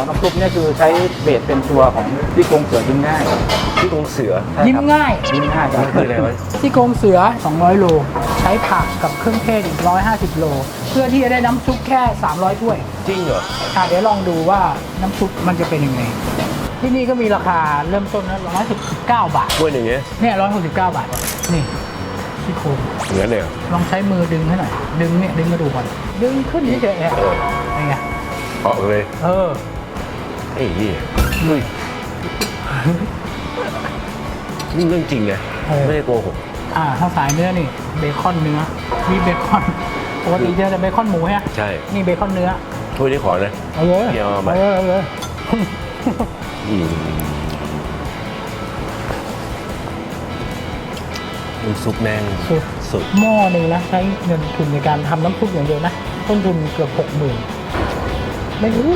อน้ำซุปเนี่ยคือใช้เบสเป็นตัวของที่โครงเสือยิ้มง่ายที่กรงเสือใช่ครับยิ้มง่ายยิ้มง่ายครับ มันคืออะไรวะที่โครงเสือ 200 โล ใช้ผักกับเครื่องเทศอีก 150 โล เพื่อที่จะได้น้ำซุปแค่ 300 ถ้วย จริงเหรอ อะเดี๋ยวลองดูว่าน้ำซุปมันจะเป็นยังไง ที่นี่ก็มีราคาเริ่มต้นนะ119 บาทถ้วยหนึ่งเนี้ยเนี่ย169 บาท นี่ที่โครงเหมือนเลยเหรอลองใช้มือดึงให้หน่อย ดึงเนี่ย ดึงกระดูกก่อน ดึงขึ้นเฉยๆอะเออนี่ไงออกเลย เออ ไอ้เหี้ยนี่เรื่องจริงไงเออ ไม่ได้โกหกอ่าถ้าสายเนื้อนี่เบคอนเนื้อมีเบคอนปกติเจอแต่เบคอนหมูฮะใช่นี่เบคอนเนื้อถ้วยนี้ขอนะ เอาเลยเดี๋ยวเอามาเอาเลยเอาเลยอืมน้ำซุปแม่งสุดสุดหม้อหนึ่งนะใช้เงินทุนในการทำน้ำซุปอย่างเดียวนะต้นทุนเกือบหกหมื่นไม่รู้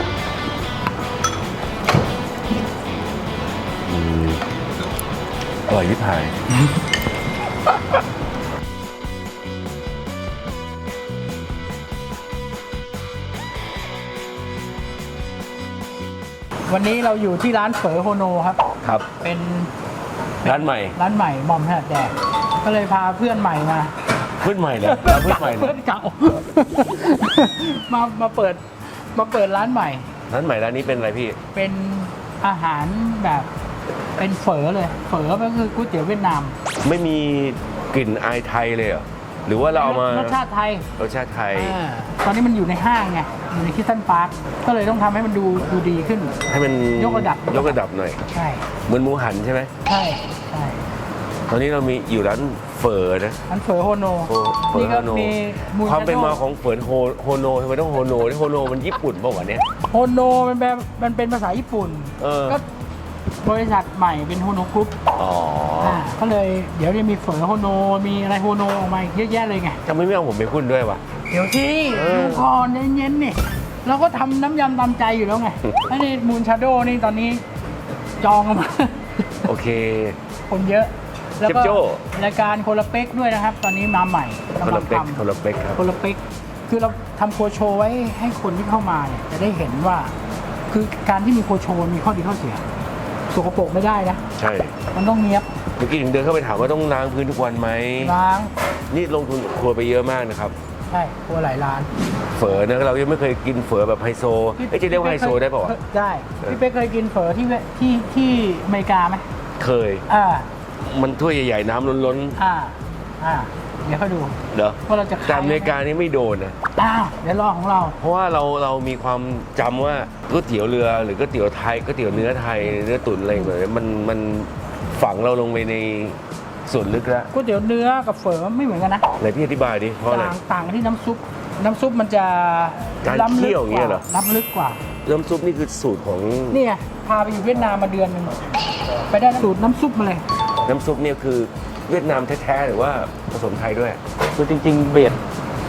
ร่อยที่พายวันนี้เราอยู่ที่ร้านเฝอโฮโนครับ ครับ เป็นร้านใหม่ ร้านใหม่มอมแฮดแดกก็เลยพาเพื่อนใหม่มาเพื่อนใหม่เลยร้านเพื่อนใหม่เลเพื่ยอนเก่า มามาเปิดมาเปิดร้านใหม่ ร้านใหม่ร้านนี้เป็นอะไรพี่ เป็นอาหารแบบ เป็นเฝอเลย เฝอก็คือก๋วยเตี๋ยวเวียดนามไม่มีกลิ่นอายไทยเลยเหรอหรือว่าเราเอามารสชาติไทยรสชาติไทยอ่าตอนนี้มันอยู่ในห้างไง อยู่ในคิสตันพาร์ค ก็เลยต้องทำให้มันดูดูดีขึ้น ให้มันยกระดับ ยกระดับหน่อยใช่ เหมือนหมูหันใช่ไหมใช่ใช่ตอนนี้เรามีอยู่ร้านเฝอนะอันเฝอโฮโน โอ้เฝอนี่ก็โฮโนมีมูความเป็นมาชาโดของเฝอโฮโฮโนทำไมต้องโฮโนที่โฮโนมันญี่ปุ่นเปล่าวะเนี่ย โฮโนมันแบบมันเป็นภาษาญี่ปุ่น เออ ก็ บริษัทใหม่เป็นโฮโนกรุ๊ปอ๋อออ่าก็เลยเดี๋ยวจะมีเฝอโฮโนมีอะไรโฮโนออกมาอีกเยอะแยะเลยไง ทำไมไม่เอาผมไปหุ้นด้วยวะ เดี๋ยวที่เออ ดูก่อนเย็นๆนี่เราก็ทำน้ำยำตามใจอยู่แล้วไง แล้วนี่มูนชาโดนี่ตอนนี้จองกันมา โอเค คนเยอะ แล้วก็เจ็บโจ้ รายการคนละเป๊กด้วยนะครับ ตอนนี้มาใหม่คนกำลัละงเป็กทำคนละเป็กครับคนละเป๊กคือเราทำโคโชว์ไว้ให้คนที่เข้ามาเนี่ยจะได้เห็นว่า คือการที่มีโคโชว์มีข้อดีข้อเสีย สกปรกไม่ได้นะ ใช่ มันต้องเนี้ยบเมื่อกี้ถึงเดินเข้าไปถามว่าต้องล้างพื้นทุกวันไหมล้างนี่ลงทุนครัวไปเยอะมากนะครับ ใช่ครัวหลายร้าน เฝอนะเรายังไม่เคยกินเฝอแบบไฮโซเอ้ยจะเรียกว่าไฮโซได้ป่าวะได้พี่เป๊กเคยกินเฝอที่เวที่ที่อเมริกาไหมเคยอ่ามันถ้วยใหญ่ๆน้ำล้นอ่าอ่า เดี๋ยวค่อยดูๆเหรอว่าเราจะแต่อเมริกานี่ไม่โดนนะ อ้าวเดี๋ยวรอของเรา เพราะว่าเราเรามีความจำว่าก๋วยเตี๋ยวเรือหรือก๋วยเตี๋ยวไทยก๋วยเตี๋ยวเนื้อไทยเนื้อตุ๋นอะไรแบบนี้มันมันฝังเราลงไปในส่วนลึกแล้วก๋วยเตี๋ยวเนื้อกับเฝอไม่เหมือนกันนะ ไหนพี่อธิบายดิเพราะอะไร ต่างต่างกันที่น้ำซุป น้ำซุปมันจะการล้ำลึเคี่กยวอย่างกเงี้ว่ายเหรอล้ำลึกกว่า น้ำซุปนี่คือสูตรของนี่ไงพาไปอยู่เวียดนามมาเดือนหนึ่งไปได้สูตรน้ำซุปมาเลย น้ำซุปเนี่ยคือ เวียดนามแท้ๆหรือว่าผสมไทยด้วย คือจริง ๆ เบส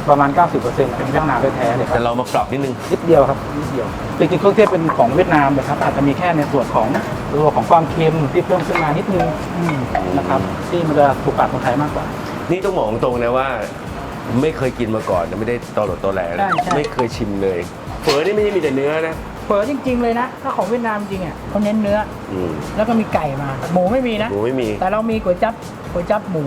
ประมาณ 90%เป็นเวียดนามแท้ๆเลยคแต่รับเรามาปรับนิดนึง นิดเดียวครับนิดเดียวจริงๆเครื่องเทศเป็นของเวียดนามเลยครับอาจจะมีแค่ในส่วนของตัวของความเค็มที่เพิ่มขึ้นมานิดนึงอืมนะครับที่มันจะถูกปากคนไทยมากกว่า นี่ต้องบอกตรงนะว่า ไม่เคยกินมาก่อนนะไม่ได้ตอหลดตอแหลนะใช่ใช่ ไม่เคยชิมเลยเฝอนี่ไม่ใช่มีแต่เนื้อนะ เฝอจริง ๆ เลยนะ ถ้าของเวียดนามจริงอะเขาเน้นเนื้อ อืมแล้วก็มีไก่มา หมูไม่มีนะ หมูไม่มีแต่เรามีก๋วยจับก๋วยจับหมู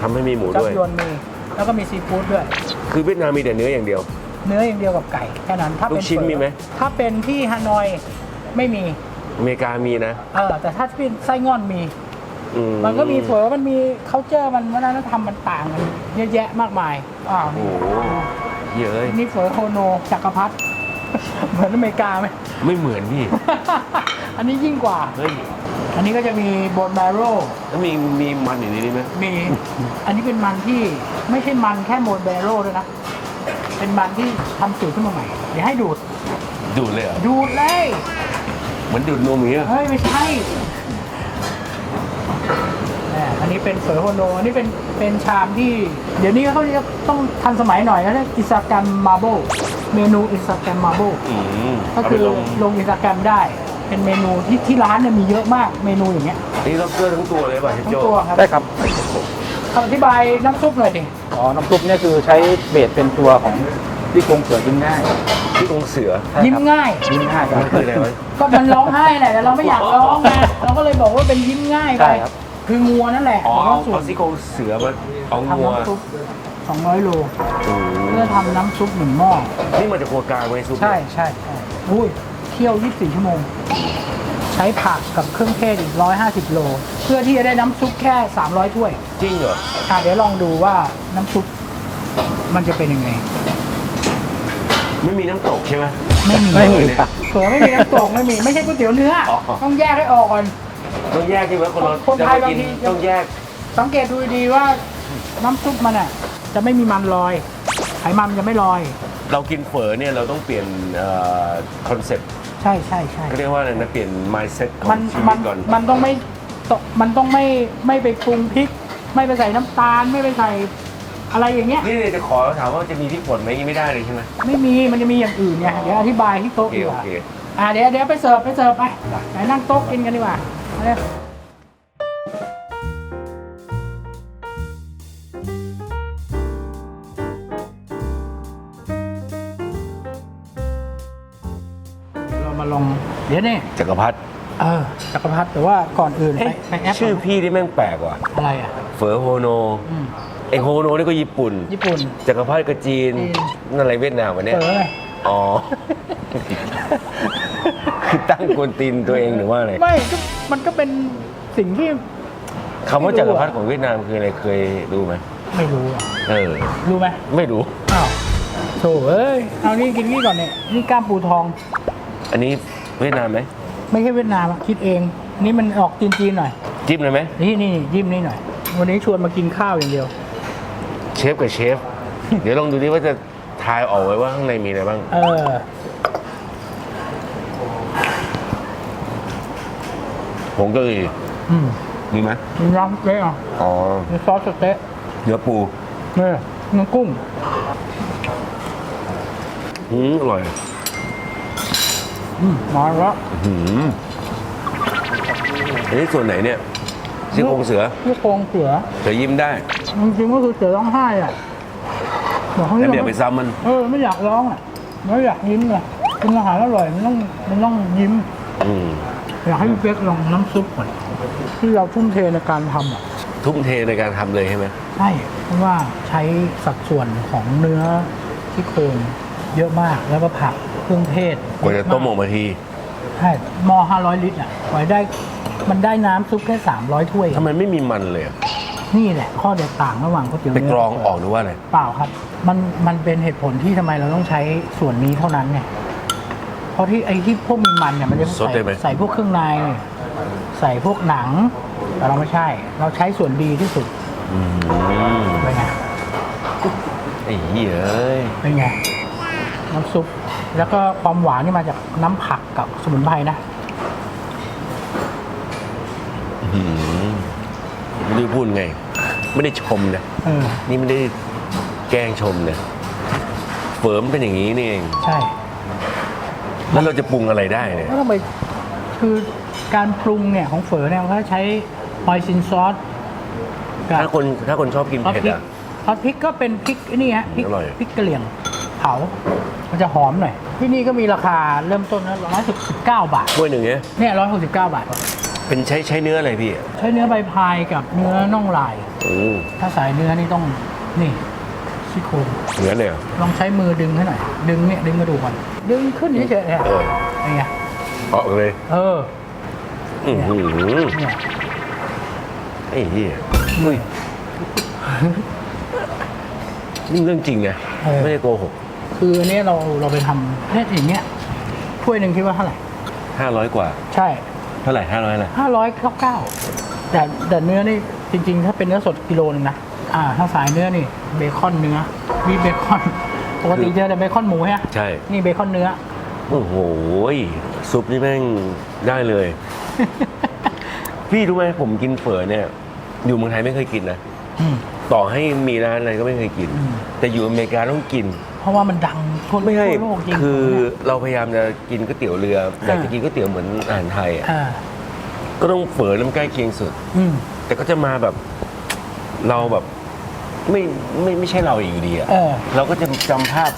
ทำให้มีหมูจับด้วย ยวนมี แล้วก็มีซีฟู้ดด้วย คือเวียดนามมีแต่เนื้ออย่างเดียว เนื้ออย่างเดียวกับไก่แค่นั้นถ้าเป็นลูกชิ้นเฝอมีไหม ถ้าเป็นที่ฮานอยไม่มีอเมริกามีนะเออแต่ถ้าเป็นไส้งอนมี อืมันก็มีเฝอมันมี c u เจอร์มันวัฒนธรรมมันต่างกันเยอะแยะมากมายอ้าวโอ้นี่โหเยอะเลยนี่เฝอโฮโนจักรพรรดิ เหมือนอเมริกาไหม ไม่เหมือนพี่ อันนี้ยิ่งกว่า เฮ้ยอันนี้ก็จะมีโบนแบโร่แล้วมีมีมันอยู่ในนี้ไหมมี อันนี้เป็นมันที่ไม่ใช่มันแค่โบนแบโร่ด้วยนะ เป็นมันที่ทำสูตรขึ้นมาใหม่ เดี๋ยวให้ดูด ดูดเลยเหรอดูดเลย เหมือนดูดนมอย่างเงี้ยเฮ้ย ไม่ใช่แหมอันนี้เป็นเฝอโฮโนอันนี้เป็นเป็นชามที่ เดี๋ยวนี้เขาจะต้องทันสมัยหน่อยเขาเรียกอินสตาแกรมมาร์เบล เมนูอินสตาแกรมมาร์เบลอืมก็เอาคืไปอลงลงอินสตาแกรมได้ เป็นเมนูที่ที่ร้านเนี่ยมีเยอะมากเมนูอย่างเงี้ยนี่ล็อบสเตอร์ทั้งตัวเลยป่ะเชฟทั้งโจตัวครับได้ครับคำอธิบายน้ำซุปหน่อยดิอ๋อน้ำซุปเนี่ยคือใช้เบสเป็นตัวของที่โครงเสือยิ้มง่ายที่กรงเสือใช่ยิ้มครับง่าย ยิ้มง่ายครับมันคืออะไรวะ ก็มันร้องไห้แหละแต่เราไม่อยากร้องไงเราก็เลยบอกว่าเป็นยิ้มง่ายไปใช่ครับ คืองัวนั่นแหละอ๋อแล้วก็เอาส่วเอานซี่โครงเสือมาเอาทำงัวน้ำซุป 200 โล โอ้โหเพื่อทำน้ำซุปหนึ่งหม้อ นี่มันจะครัวกลางไว้ซุปใช่ใช่ใช่อุ้ยเคี่ยว 24 ชั่วโมง ใช้ผักกับเครื่องเทศอีก 150 โล เพื่อที่จะได้น้ำซุปแค่ 300 ถ้วยจริงเหรอ อะเดี๋ยวลองดูว่าน้ำซุปมันจะเป็นยังไง ไม่มีน้ำตกใช่ไหม ไม่มีไม่มีครับเผื่อไม่มีน้ำตกไม่มี ไม่ใช่ก๋วยเตี๋ยวเนื้อออ ต้องแยกให้ออกก่อน ต้องแยกใช่ไหมคนเราคนไทยจะมากินบางที ต้องแยก สังเกตดูดีๆว่าน้ำซุปมันอะ จะไม่มีมันลอย ไขมันมันจะไม่ลอย เรากินเฝอเนี่ยเราต้องเปลี่ยนคอนเซ็ปต์ใช่ใช่ใช่ก็เรียกว่าอะไรนะเปลี่ยน mindset ขอมันงชีมัวิตนก่อนมันต้องไม่ตกมันต้องไม่ไม่ไปปรุงพริก ไม่ไปใส่น้ำตาลไม่ไปใส่อะไรอย่างเงี้ยนี่จะขอถามว่าจะมีพริกป่นไหมยังไม่ได้เลยใช่ไหมไม่มีมันจะมีอย่างอื่นไงเดี๋ยวอธิบายที่โอโต๊ะเคดีกโอว่าเคอ่าเดี๋ยวเดี๋ยวไปเสิร์ฟไปเสิร์ฟไปไหนนั่งโต๊ะกินกันดีกว่าเอาเลยเรา ดี๋ยวนี่จักรพรรดิเออจักรพรรดิแต่ว่าก่อนอื่นไปเอ๊ะไปแอปชื่อพี่นี่แม่งแปลกว่ะอะไรอะเฝอโฮโนอืมไอโฮโนนี่ก็ญี่ปุ่น ญี่ปุ่น จักรพรรดิก็จีนจีนนั่นอะไรเวียดนามวะเนี่ยเปิดเลยอ๋อคือตั้งกวนตีนตัวเองหรือว่าอะไรไม่ก็มันก็เป็นสิ่งที่คำว่าจักรพรรดิของเวียดนามคืออะไรเคยดูไหมไม่รู้อะเออรู้ไหมไม่รู้อ้าวโถเอ้ยเอานี่กินนี่ก่อนเนี่ยนี่กล้ามปูทอง อันนี้ เวียดนามไหมไม่ใช่เวียดนามอะคิดเอง นี่มันออกจีนๆหน่อย จิ้มเลยไหมนี่นี่ยิ้มนี่หน่อย วันนี้ชวนมากินข้าวอย่างเดียว เชฟกับเชฟ เดี๋ยวลองดูดิว่าจะทายออกไว้ว่าข้างในมีอะไรบ้าง เออ ผงกะหรี่อืมมีไหมมีน้ำสเต๊ะอะอ๋อมีซอสสเต๊ะเนื้อปูนี่น้ำกุ้งอืมอร่อยอื มมาแล้วอืมอันนี้ส่วนไหนเนี่ยซี่โครงเสือที่โครงเสือเสือยิ้มได้จริงๆก็คือเสือร้องไห้อะบอกเขาแต่เรียอย่ากไปว่าซ้ำมัน เออไม่อยากร้องอะไม่อยากยิ้มไงกินอาหารอร่อยมันต้องมันต้องยิ้มอืมอยากให้พี่เป๊กลองน้ำซุปก่อนที่เราทุ่มเทในการทำอะทุ่มเทในการทำเลยใช่ไหมใช่เพราะว่าใช้สัดส่วนของเนื้อที่โครงเยอะมากแล้วก็ผักเค รื่องเทศกว่าจะต้มออกมาทีใช่หม้อ500ลิตรอะไว้ได้ มันได้น้ำซุปแค่300ถ้วย ทำไมไม่มีมันเลยอะนี่แหละ ข้อแตกต่างระหว่างก๋วยเตี๋ยวไปเนื้กรองออกหรือว่าอะไร เปล่าครับ มันมันเป็นเหตุผลที่ทำไมเราต้องใช้ส่วนนี้เท่านั้นไงเพราะที่ไอ้ที่พวกมีมันเนี่ยมันจะสดใส่ได้ไหม ใส่พวกเครื่องใน ใส่พวกหนัง แต่เราไม่ใช่ เราใช้ส่วนดีที่สุดอืมเป็นไงไอ้เหี้ยเอ้ยเป็นไงน้ำซุป แล้วก็ความหวานนี่มาจากน้ำผักกับสมุนไพรนะ อื้อหือไม่ได้พูดไง ไม่ได้ชมนะ เออ นี่ไม่ได้แกล้งชมนะเฟิร์มเป็นอย่างนี้นี่เองใช่ แล้วเราจะปรุงอะไรได้เนี่ยก็ต้องไปคือการปรุงเนี่ยของเฝอเนี่ยมันก็ใช้ฮอยซินซอสกับถ้าคนถ้าคนชอบกินซอสเผ็ดพริกอะ ซอสพริกก็เป็นพริกไอ้นี่ฮะพริกอร่อย พริกกะเหรี่ยงเผา มันจะหอมหน่อย ที่นี่ก็มีราคาเริ่มต้นนะร้อยสิบเก้าบาท ถ้วยหนึ่งเนี่ยเนี่ยร้อยหกสิบเก้าบาท เป็นใช้ใช้เนื้ออะไรพี่ใช้เนื้อใบพายกับเนื้อน่องลาย โอ้ถ้าสายเนื้อนี่ต้องนี่ซี่โครงเนื้อเนี่ยลองใช้มือดึงให้หน่อย ดึงเนี่ยดึงกระดูกก่อนดึงขึ้นเฉยๆเนี่ยเออเป็นไงออกเลยเอออือหือเนี่ยไอ้เหี้ยอุ้ยนี่เรื่องจริงนะเออ ไม่ได้โกหก คืออันเนี้ยเราเราไปทำเนี่ยอย่างเงี้ยถ้วยหนึ่งคิดว่าเท่าไหร่ห้าร้อยกว่า ใช่เท่าไหร่ห้าร้อยอะไรห้าร้อยเก้าเก้าแต่แต่เนื้อนี่จริง ๆ ถ้าเป็นเนื้อสดกิโลนึงนะอ่าถ้าสายเนื้อนี่เบคอนเนื้อมีเบคอนปกติเจอแต่เบคอนหมูฮะใช่ นี่เบคอนเนื้อ โอ้โหยซุปนี่แม่งได้เลย พี่รู้ไหมผมกินเฝอเนี่ย อยู่เมืองไทยไม่เคยกินนะ อืม ต่อให้มีร้านอะไรก็ไม่เคยกินอืมแต่อยู่อเมริกาต้องกิน เพราะว่ามันดังทั่วไม่ใช่ทั่วโลกจริงคือเนี่ยเราพยายามจะกินก๋วยเตี๋ยวเรืออยากจะกินก๋วยเตี๋ยวเหมือนอาหารไทยอะอ่าก็ต้องเฝอน้ำใกล้เคียงสุด อืมแต่ก็จะมาแบบเราแบบไม่ไม่ไม่ใช่เราอีกอยู่ดีอะเออ เราก็จะจำภาพ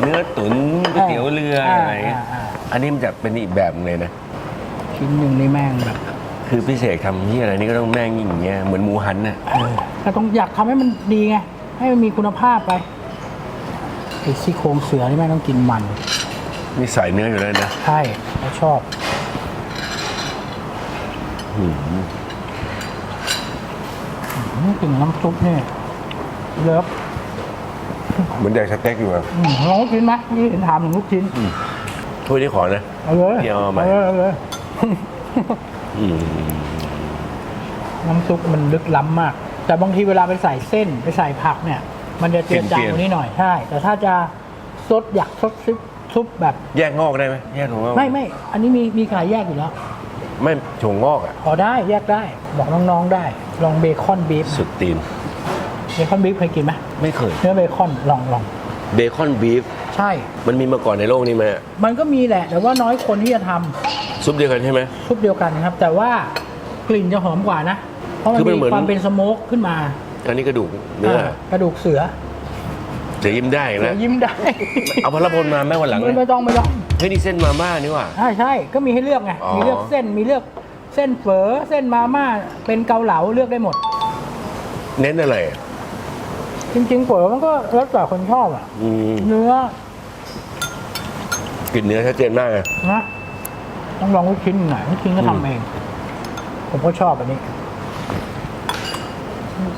เนื้อตุ๋นก๋วยเตี๋ยวเรืออะไรเงี้ยาอ่า อันนี้มันจะเป็นอีกแบบเลยนะ ชิ้นหนึ่งนี่แม่งแบบคือพี่เสกทำที่อะไรนี่ก็ต้องแม่งอย่างเงี้ยเหมือนหมูหันน่ะ เออแต่ต้องอยากทำให้มันดีไงให้มันมีคุณภาพไปไอ้ซี่โครงเสือนี่แม่งต้องกินมันมีใส่เนื้ออยู่แล้วนะใช่เราชอบหืมนี่ถึงน้ำซุปเนี่ยเลิฟเหมือนแดกสเต็กอยู่อะอืมลองลูกชิ้นไหมนี่เห็นถามถึงลูกชิ้นถ้วยนี้ขอนะ เอาเลยพี่เอามา เลยเอาเลยอืมน้ำซุปมันลึกล้ำมาก แต่บางทีเวลาไปใส่เส้นไปใส่ผักเนี่ย มันจะเจือจางกว่านี้หน่อยใช่แต่ถ้าจะซดอยากซดซุปซุปแบบแยกงอกได้ไหมแยกถั่วงอกไม่ไม่อันนี้มีมีขายแยกอยู่แล้วไม่ถั่วงอกอะพอได้แยกได้บอกน้องๆได้ ลองเบคอนบีฟสุดตีนเบคอนบีฟเคยกินไหมไม่เคยเนื้อเบคอนลองลองเบคอนบีฟใช่ มันมีมาก่อนในโลกนี้ไหมมันก็มีแหละ แต่ว่าน้อยคนที่จะทำซุปเดียวกันใช่ไหมซุปเดียวกันครับ แต่ว่ากลิ่นจะหอมกว่านะ เพราะมันคือมันมีเหมือนความเป็นสโมกขึ้นมา อันนี้กระดูกเนื้ออ่ากระดูกเสือจะยิ้มได้เสือนะ ยิ้มได้เอาพลพลมาแม่วันหลังไม่เลยไม่ต้องไม่ต้องเฮ้ยนี่เส้นมาม่านี่หว่า ใช่ใช่ก็มีให้เลือกไงอ๋อ มีเลือกเส้นมีเลือกเส้นเฝอเส้นมาม่าเป็นเกาเหลาเลือกได้หมด เน้นอะไรอะจริงๆเฝอมันก็แล้วแต่คนชอบอะ อืมเนื้อกลิ่นเนื้อชัดเจนมากอะนะต้องลองลูกชิ้นหน่อยลูกชิ้นก็อืมทำเอง ผมก็ชอบอันนี้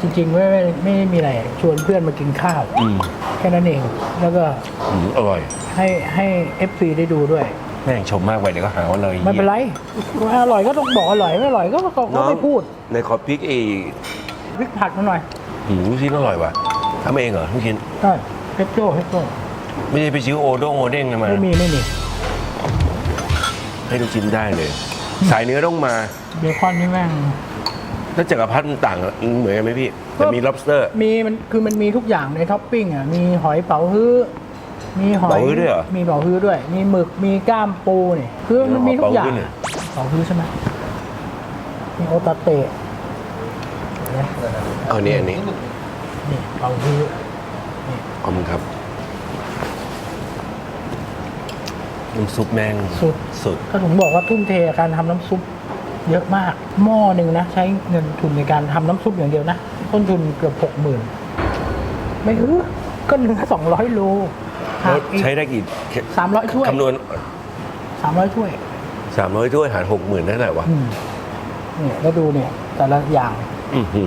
จริงๆไม่ไม่ไม่ได้มีอะไรชวนเพื่อนมากินข้าว อืมแค่นั้นเอง แล้วก็อืมอร่อยให้ให้เอฟซีได้ดูด้วย แม่งชมมากไปเดี๋ยวก็หาว่าเราไม่เป็นไรอร่อยก็ต้องบอกอร่อยไม่อร่อยก็ก็ก็ไม่พูดในขอพริกอีกพริกผัดมาหน่อยหืมลูกชิ้นอร่อยว่ะทำเองเหรอลูกชิ้นใช่เฮปโจ้เฮปโจ้ไม่ได้ไปซื้อโอโด้งโอเด้งกันมา ไม่มีไม่มีให้ลูกชิ้นได้เลย สายเนื้อต้องมาเบคอนนี่แม่ง แล้วจักรพรรดิมันต่างเหมือนกันไหมพี่แต่มี lobster มีมันคือมันมีทุกอย่างในท็อปปิ้งอะมีหอยเป๋าฮื้อมีหอยเป๋าฮื้อด้วยเหรอมีเป๋าฮื้อด้วย มีหมึกมีกล้ามปูนี่คือมันมีทุกอย่างเป๋าฮื้อเนี่ย เป๋าฮื้อใช่ไหมมีโอตาเตะเอาเนี่ยอันนี้นี่เป๋าฮื้อขอบคุณครับน้ำซุปแม่งสุดสุด ก็ถึงบอกว่าทุ่มเทกับการทำน้ำซุป เยอะมาก หม้อหนึ่งนะ ใช้เงินทุนในการทำน้ำซุปอย่างเดียวนะ ต้นทุนเกือบหกหมื่นไม่เออก็เนื้อสองร้อยโลหักอีกใช้ได้กี่สามร้อยถ้วยคำนวณสามร้อยถ้วยสามร้อยถ้วยหารหกหมื่นนั่นแหละวะอืมเนี่ยแล้วดูเนี่ย แต่ละอย่างอื้อหื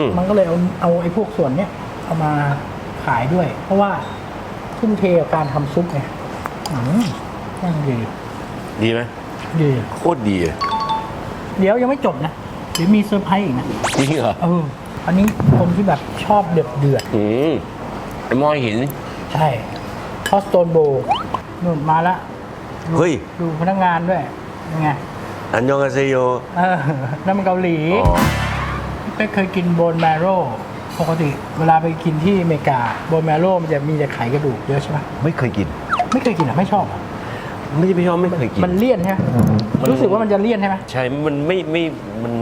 อมันก็เลยเอาเอาไอ้พวกส่วนเนี้ยเอามาขายด้วย เพราะว่าทุ่มเทกับการทำซุปไงอืมนั่งดีดีไหมดีโคตรดีอะ เดี๋ยวยังไม่จบนะเดี๋ยวมีเซอร์ไพรส์อีกนะจริงเหรอเอออันนี้คนที่แบบชอบเดือดเดือดอืมไอ้หมอยหินๆใช่คอสโตนโบนู่นมาละดูเฮ้ย ดูพนักงานด้วยยังไงอันยองอาเซโยเออนั่นมันเกาหลี อ๋อเป๊กเคยกินโบนแมโร่ปกติเวลาไปกินที่อเมริกาโบนแมโร่มันจะมีแต่ไขกระดูกเยอะใช่ไหมไม่เคยกิน ไม่เคยกินอะ ไม่ชอบอะ ไม่ใช่พี่ชอบไม่เคยกิน มันเลี่ยนใช่ไหมมัน รู้สึกว่ามันจะเลี่ยนใช่ไหมใช่มันไม่ไม่มัน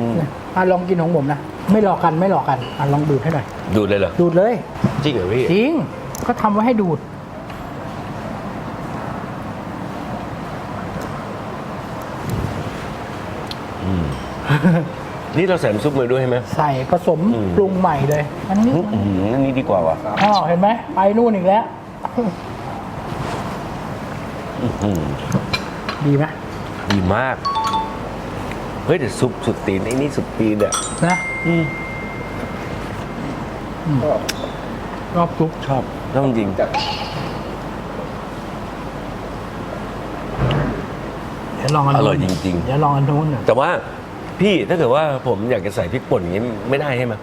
อะลองกินของผมนะ ไม่หลอกกันไม่หลอกกันอะลองดูดให้หน่อย ดูดเลยเหรอดูดเลย จริงเหรอพี่จริง ก็ทำไว้ให้ดูด นี่เราใส่น้ำซุปมาด้วยใช่ไหม ใส่ผสมอืม ปรุงใหม่เลย อันนี้อื้อหืออันนี้ดีกว่าว่ะอ๋อเห็นไหมไปนู่นอีกแล้วอื้อหือ ดีไหมดีมาก เฮ้ยแต่ซุปสุดตีนไอ้นี่สุดตีนอะนะอืมรอบซุปชอบต้องจริงเดี๋ยวลองอันอนู้นร่อยจริงเดี๋ยวลองอันนู้นหน่อยๆแต่ว่าพี่ถ้าเกิดว่าผมอยากจะใส่พริกป่นอย่างนี้ไม่ได้ใช่ไหม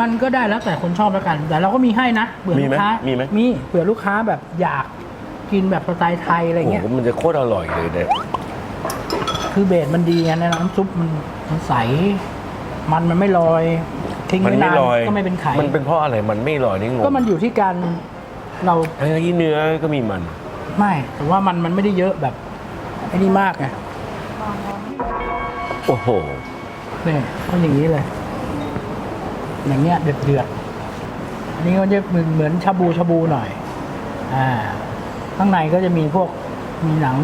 มันก็ได้แล้วแต่คนชอบแล้วกัน แต่เราก็มีให้นะเผื่อมีลูไหมกค้ามีมีไหมมีเผื่อลูกค้าแบบอยาก กินแบบสไตล์ไทยอะไรโอ้เงี้ย โหมันจะโคตรอร่อยเลยเนี่ยคือเบสมันดีไงนะน้ำซุปมันมันใส มันมันไม่ลอย ทิ้งมันไว้ไม่นานลอยก็ไม่เป็นไข่มันเป็นเพราะอะไรมันไม่ลอยนี่งงก็มันอยู่ที่การเราทั้งที่เนื้อก็มีมัน ไม่แต่ว่ามันมันไม่ได้เยอะแบบไอ้นี่มากไงโอ้โห นี่ก็อย่างนี้เลย อย่างเงี้ยเดือดเดือดๆอันนี้ก็จะเหมือนเหมือนชาบูชาบูหน่อย อ่า ข้างในก็จะมีพวกมีหนัง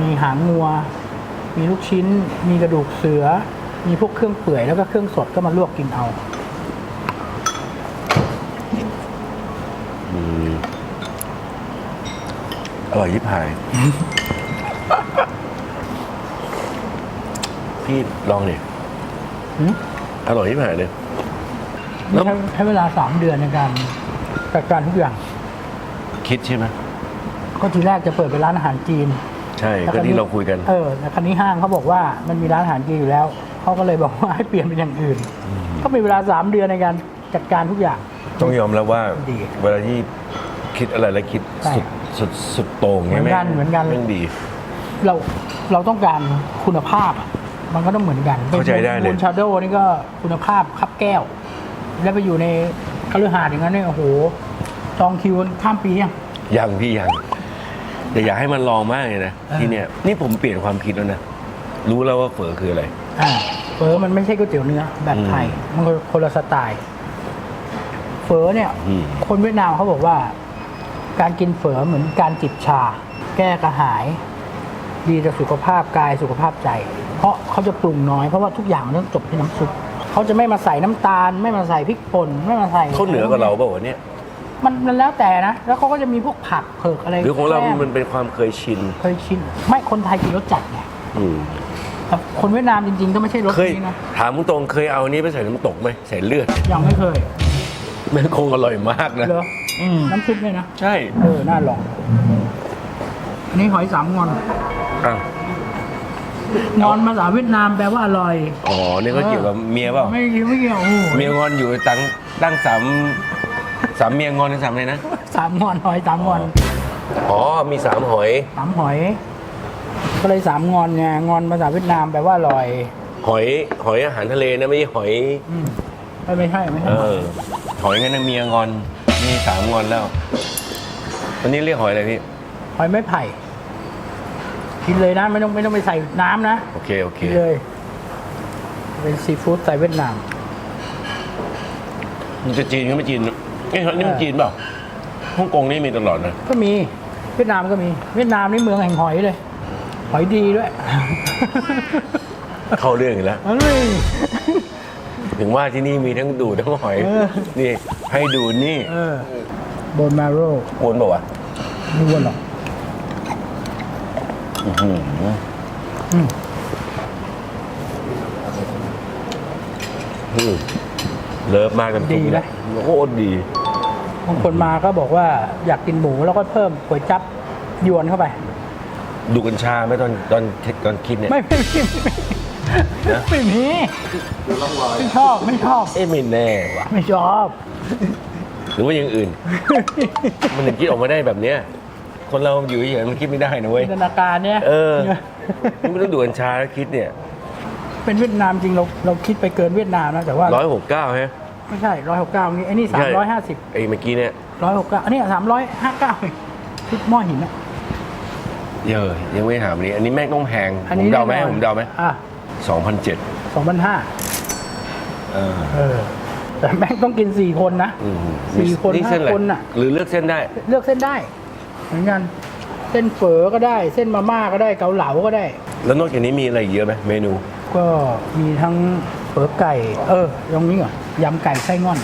มีหางงัว มีลูกชิ้น มีกระดูกเสือ มีพวกเครื่องเปื่อยแล้วก็เครื่องสดก็มาลวกกินเอาอืมอร่อยยิบหาย พี่ลองดิหืมอร่อยยิบหายเลย แล้ใช้วใช้เวลาสามเดือนในการจัดการทุกอย่าง คิดใช่ไหม ก็ทีแรกจะเปิดเป็นร้านอาหารจีน ใช่แล้วก็คราวที่เราคุยกัน เออแต่ครั้นี้ห้างเขาบอกว่ามันมีร้านอาหารจีนอยู่แล้วเขาก็เลยบอกว่าให้เปลี่ยนเป็นอย่างอื่น ก็มีเวลาสามเดือนในการจัดการทุกอย่าง ต้องยอมแล้วว่าดีเวลาที่คิดอะไรแล้วคิดใช่ สุดสุดสุดโต่งเหมือนกันแงเหมือนกันแม่งดี เราเราต้องการคุณภาพอะมันก็ต้องเหมือนกันเข้าใจได้เลยบูนชาโดนี่ก็คุณภาพคับแก้ว แล้วไปอยู่ในคฤหาสน์อย่างนั้นเนี่ยโอ้โหจองคิวข้ามปียังยังพี่ยัง แต่อยากให้มันลองมากเลยนะเออ ที่เนี่ยนี่ผมเปลี่ยนความคิดแล้วนะรู้แล้วว่าเฝอคืออะไร อ่าเฟอมันไม่ใช่ก๋วยเตี๋ยวเนื้อแบบไทย มันคนละสไตล์ เฟอเนี่ย อืม คนเวียดนามเขาบอกว่า การกินเฝอเหมือนการจิบชา แก้กระหาย ดีต่อสุขภาพกายสุขภาพใจ เพราะเขาจะปรุงน้อยเพราะว่าทุกอย่างมันต้องจบที่น้ำซุปเขาจะไม่มาใส่น้ำตาล ไม่มาใส่พริกป่นไม่มาใส่เขาเหนือกว่าเราเปล่าวะเนี่ย มันมันแล้วแต่นะ แล้วเขาก็จะมีพวกผักเผือกอะไรหรือของเราแกล้มันเป็นความเคยชินเคยชิน ไม่คนไทยกินรสจัดไงอืมแต่คนเวียดนามจริงๆก็ไม่ใช่รสเคยนี้นะถามตรงๆเคยเอาอันนี้ไปใส่น้ำตกไหมใส่เลือดยังไม่เคยมันคงอร่อยมากนะ เหรออืมน้ำซุปเนี่ยนะ ใช่เออ น่าลองอันนี้หอยสามงอนอ้าวงอนภาษาเวียดนามแปลว่าอร่อย อ๋อเนี่ยก็เกี่ยวกับเมียเปล่าไม่เกี่ยวไม่เกี่ยวโอ้โห เมียงอนอยู่ตั้งตั้งสาม สามเมียงอนหรือสามอะไรนะ สามงอนหอยสามงอนอ๋อ มีสามหอย สามหอย ก็เลยสามงอนไงงอนภาษาเวียดนามแปลว่าอร่อยหอย หอยอาหารทะเลนะไม่ใช่หอย อืมไม่ไม่ใช่ไม่เอใช่อหอยงั้นนะเมียงอน มีสามงอนแล้วอันนี้เรียกหอยอะไรพี่ หอยไม้ไผ่กินเลยนะไม่ต้องไม่ต้องไปใส่น้ำนะ โอเค โอเคกินเลย เป็นซีฟู้ดใส่เวียดนามมันจะจีนก็ไม่จีน เอ้ยนี่มันจีนเปล่าฮ่องกงนี่มีตลอดนะก็มีเวียดนามก็มี เวียดนามนี่เมืองแห่งหอยเลย หอยดีด้วยเข้าเรื่องอีกแล้วเอ้ยถึงว่าที่นี่มีทั้งดูดทั้งหอย เออ นี่ให้ดูนี่เออโบนมาโร่กวนเปล่าวะไม่อ้วนหรอกอื้อหืออืมอืมเลิฟมากกันทุกนะโคตรดี บางคนมาก็บอกว่าอยากกินหมูแล้วก็เพิ่มก๋วยจับยวนเข้าไป ดูกัญชาไหมตอนตอนตอนคิดเนี่ย ไม่ไม่ไม่ไม่นะไม่มีไม่ชอบไม่ชอบเอ๊ะไม่แน่ว่ะไม่ชอบ หรือว่าอย่างอื่น มันถึงคิดออกมาได้แบบเนี้ยคนเราอยู่เฉยๆมันคิดไม่ได้นะเว้ยจินตนาการเนี่ยเออไม่ต้องดูกัญชาแล้วคิดเนี่ย เป็นเวียดนามจริงเราเราคิดไปเกินเวียดนามนะแต่ว่าร้อยหกเก้าฮะ ไม่ใช่ร้อยหกเก้านี้ไอ้นี่สามร้อยห้าสิบไอ้เมื่อกี้เนี่ยร้อยหกเก้าอันนี้สามร้อยห้าเก้าชุดหม้อหินอะเยอะยังไม่ถามอันนี้อันนี้แม่งต้องแพงอันผนี้มเดาไหมแน่นอนผมเดาไหมอะสองพันเจ็ดสองพันห้าเออเออแต่แม่งต้องกินสี่คนนะอืมสี่คนนี่เส้นอะไรห้าคนน่ะ หรือเลือกเส้นได้ เลือกเส้นได้ เหมือนกัน เส้นเฝอก็ได้ เส้นมาม่าก็ได้เกาเหลาก็ได้ แล้วนอกจากนี้มีอะไรอีกเยอะไหมเมนู ก็มีทั้งเฝอไก่ เออตรงนี้ก่อน ยำไก่ไส้ง่อน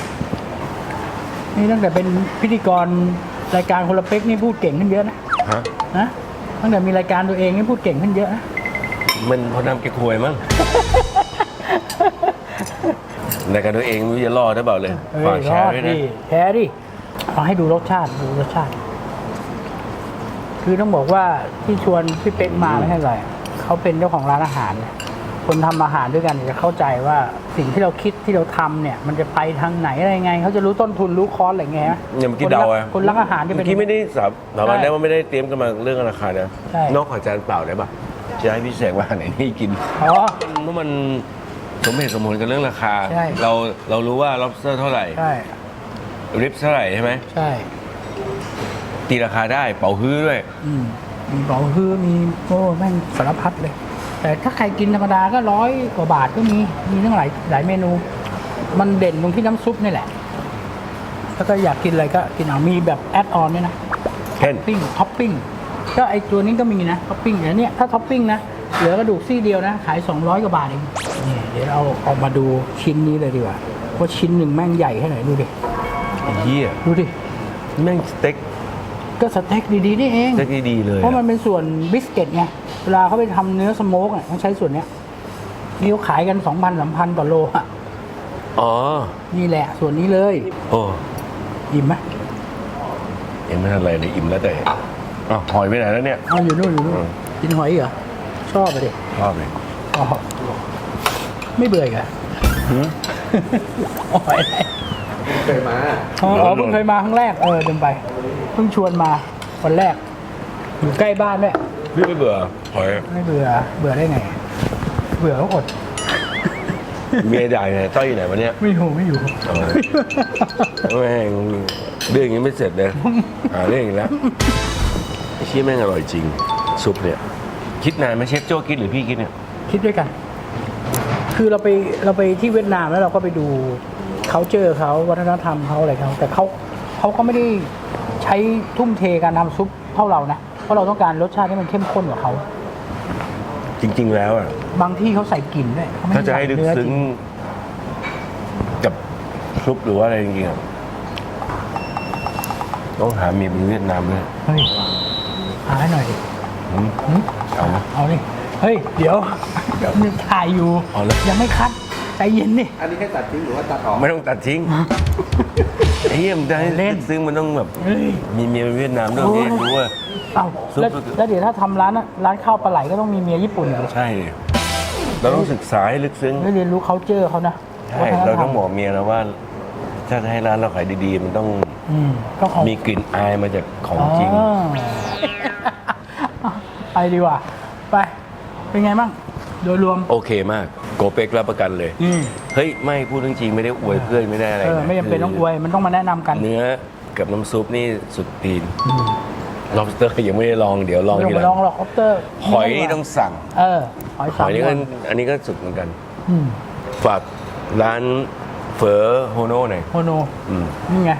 นี่ตั้งแต่เป็นพิธีกรรายการคนละเป๊กนี่พูดเก่งขึ้นเยอะนะฮะนะตั้งแต่มีรายการตัวเองนี่พูดเก่งขึ้นเยอะนะมันเพอนำแกควยมั้งในการตัวเองไม่รู้จะรอดหรือเปล่าเลยเอ้ฝากยแชรอร์ดด้วยดินะแชร์ดิเอาให้ดูรสชาติดูรสชาติ คือต้องบอกว่าที่ชวนพี่เป๊กมาไม่ใช่อะไรเขาเป็นเจ้าของร้านอาหารเนี่ย คนทำอาหารด้วยกันจะเข้าใจว่าสิ่งที่เราคิดที่เราทำเนี่ย มันจะไปทางไหนอะไรไง เขาจะรู้ต้นทุนรู้คอสอะไรไงฮะเนี่ยเมื่อกี้เดาอะคนรักอาหารจะเป็เมื่นอกี้ไม่ได้สาบสาบานใช่ได้ว่าไม่ได้เตรียมกันมาเรื่องราคานะใช่นอกจากจานเปล่าได้ปะจะให้พี่แสกว่าอันไหนที่กินอ๋อเพราะมันสมเหตุสมผลกับเรื่องราคาใช่เราเรารู้ว่า lobster เท่าไหร่ใช่ริบเท่าไหร่ใช่ไหมใช่ตีราคาได้เป่าฮื้อด้วยอืมมีเป๋าฮื้อมีโอ้แม่งสารพัดเลย แต่ถ้าใครกินธรรมดาก็ร้อยกว่าบาทก็มี มีทั้งหลายหลายเมนู มันเด่นตรงที่น้ำซุปนี่แหละแล้วก็อยากกินอะไรก็กินเอามีแบบแอดออนด้วยนะเช่น ปิ้งท็อปปิ้งก็ไอตัวนี้ก็มีนะท็อปปิ้งแต่เนี่ยถ้าท็อปปิ้งนะ เหลือกระดูกซี่เดียวนะ ขาย 200 กว่าบาทเองนี่เดี๋ยวเราเอามาดูชิ้นนี้เลยดีกว่าว่าชิ้นหนึ่งแม่งใหญ่แค่ไหนดูดิไอ้เหี้ยดูดิแม่งสเต็ก ก็สเต็กดีๆนี่เองสเต็กดีๆเลยเพราะมันอะเป็นส่วนบิสกิตไงเวลาเขาไปทำเนื้อสโมกอะต้องใช้ส่วนเนี้ยนี่เขาขายกันสองพันสามพันต่อโลอะอ๋อนี่แหละ ส่วนนี้เลยโอ้อิ่มไหมยังไม่ทันไรเลยอิ่มแล้วแต่อ้าวหอยไปไหนแล้วเนี่ย เอาอยู่นู่นอยู่นู่นอืม กินหอยอีกเหรอชอบไปดิชอบเลยอ๋อไม่เบื่ออีกเหรอหืมหอยอะไร เคยมาอ๋ออ๋อเพิ่งเคยมาครั้งแรก เออเดินไป เพิ่งชวนมาวันแรก อยู่ใกล้บ้านด้วยพี่ไม่เบื่อหอยไม่เบื่อ เบื่อได้ไง เบื่อก็อด เมียด่าไงต้อยอยู่ไหนวะเนี่ยไม่อยู่ไม่อยู่เออแม่งเรื่องอย่างนี้ไม่เสร็จเลยหาเรื่องอีกแล้วไอ้ชี้ยแม่งอร่อยจริง ซุปเนี่ย คิดนานไหมเชฟโจ้คิดหรือพี่คิดเนี่ย คิดด้วยกัน คือเราไปเราไปที่เวียดนามแล้วเราก็ไปดู เขาเจอเขาวัฒนธรรมเขาอะไรเขาแต่เขาเขาก็ไม่ได้ใช้ทุ่มเทการทำซุปเท่าเรานะเพราะเราต้องการรสชาติที่มันเข้มข้นกว่าเขาจริง ๆ แล้วอะบางที่เขาใส่กลิ่นด้วยเขไม่ถ้าจะให้ลึกเนื้อซึ้งริกับซุปหรือว่าอะไรจริงๆอะต้องหาเมียเป็นเวียดนามเลยเฮ้ยหาให้หน่อยดิอืมหึเอาไหมเอาดิเฮ้ย เดี๋ยวเดี๋ยวนึกถ่ายอยู่ เอาเลย ยังไม่คัด ใจเย็นดิ อันนี้แค่ตัดทิ้งหรือว่าตัดออก ไม่ต้องตัดทิ้งไอ้เหี้ยมันจะให้เล่ลึนกซึ้งมันต้องแบบเฮ้ย มีเมียเป็นเวียดนามด้วยโอ้ยนี่รู้ว่า เอาซุปแล้วก็คือแล้วเดี๋ยวถ้าทำร้านอะร้านข้าวปลาไหลก็ต้องมีเมียญี่ปุ่นอีกใช่เราต้องศึกษาให้ลึกซึ้งได้เรียนรู้ culture เขานะใช่เราต้องบอกเมียนะว่าถ้าจะให้ร้านเราขายดีๆ มันต้องอืมต้องเอามีกลิ่นอายมาจากของจริง อ๋อไปดีกว่า ไป เป็นไงบ้าง โดยรวม โอเคมาก โกเป็กรับประกันเลย อืมเฮ้ย ไม่พูดเรื่องจริงไม่ได้อวยเพื่อนไม่ได้อะไรเออนะไม่จำเป็นต้องอวยมันต้องมาแนะนำกัน เนื้อกับน้ำซุปนี่สุดตีนอืม lobster ยังไม่ได้ลองเดี๋ยวลองไม่ต้องทีไปหลลัองงหรอกคอปเตอร์หอยนี่ต้องสั่ง เออหอยหสาอมยนี่คก็นอันนี้ก็สุดเหมือนกัน อืมฝากร้านเฝอโฮโน่หน่อยโฮโนอืมนี่ไง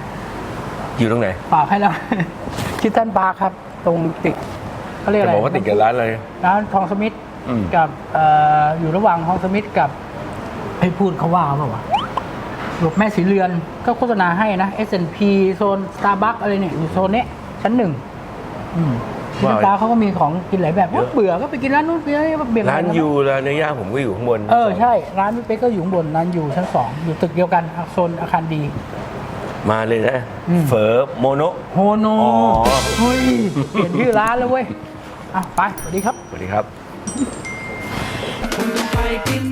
อยู่ตรงไหนฝากให้แล้วคิดตันปาร์คครับ ตรงติดเขาเรียกจะอะไรบอกว่าติดกับร้านอะไรร้านทองสมิธ อืม กับเอ่ออยู่ระหว่างทองสมิธกับให้พูดเขาว่าเปล่าวะหลบแม่สีเรือนก็โฆษณาให้นะ S&P โซน Starbucks อะไรเนี่ยอยู่โซนเนี้ยชั้นหนึ่งอืมที่ว่าน้ำตาเขาก็มีของกินหลายแบบว่าเบื่อก็ไปกินร้านนู้นไปร้านนี้เบี่ยงร้านยูร้านเนื้อย่างผมก็อยู่ข้างบนเออใช่ ร้านพี่เป๊กก็อยู่ข้างบนร้านอยู่ชั้นสองอยู่ตึกเดียวกันโซนอาคารดี มาเลยนะ อืม เฝอโมโนะโฮโนอ๋อ เฮ้ยเปลี่ยนชื่อร้านแล้วเว้ยอะไปสวัสดีครับ สวัสดีครับ ค